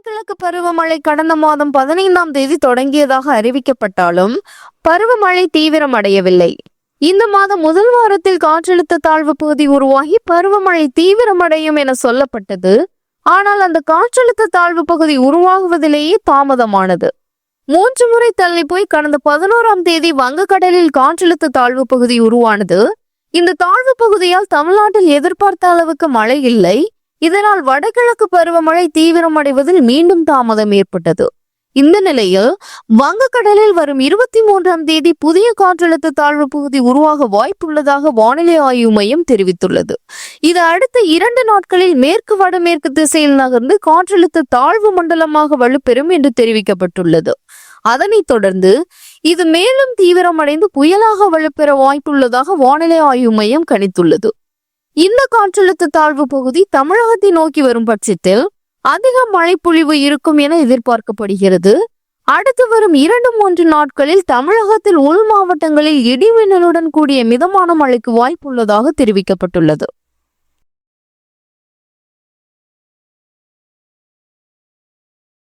வடகிழக்கு பருவமழை கடந்த மாதம் பதினைந்தாம் தேதி தொடங்கியதாக அறிவிக்கப்பட்டாலும் பருவமழை தீவிரமடையவில்லை. இந்த மாதம் முதல் வாரத்தில் காற்றழுத்த தாழ்வு பகுதி உருவாகி பருவமழை தீவிரமடையும் என சொல்லப்பட்டது. ஆனால் அந்த காற்றழுத்த தாழ்வு பகுதி உருவாகுவதிலேயே தாமதமானது. மூன்று முறை தள்ளி போய் கடந்த பதினோராம் தேதி வங்கக்கடலில் காற்றழுத்த தாழ்வு பகுதி உருவானது. இந்த தாழ்வு பகுதியால் தமிழ்நாட்டில் எதிர்பார்த்த அளவுக்கு மழை இல்லை. இதனால் வடகிழக்கு பருவமழை தீவிரமடைவதில் மீண்டும் தாமதம் ஏற்பட்டது. இந்த நிலையில் வங்கக்கடலில் வரும் இருபத்தி மூன்றாம் தேதி புதிய காற்றழுத்த தாழ்வு பகுதி உருவாக வாய்ப்புள்ளதாக வானிலை ஆய்வு மையம் தெரிவித்துள்ளது. இது அடுத்த இரண்டு நாட்களில் மேற்கு வடமேற்கு திசையில் நகர்ந்து காற்றழுத்த தாழ்வு மண்டலமாக வலுப்பெறும் என்று தெரிவிக்கப்பட்டுள்ளது. அதனைத் தொடர்ந்து இது மேலும் தீவிரமடைந்து புயலாக வலுப்பெற வாய்ப்புள்ளதாக வானிலை ஆய்வு மையம் கணித்துள்ளது. இந்த காற்றழுத்த தாழ்வு பகுதி தமிழகத்தை நோக்கி வரும் பட்சத்தில் அதிக மழைப்பொழிவு இருக்கும் என எதிர்பார்க்கப்படுகிறது. அடுத்து வரும் இரண்டு மூன்று நாட்களில் தமிழகத்தில் உள் மாவட்டங்களில் இடிமின்னலுடன் கூடிய மிதமான மழைக்கு வாய்ப்புள்ளதாக தெரிவிக்கப்பட்டுள்ளது.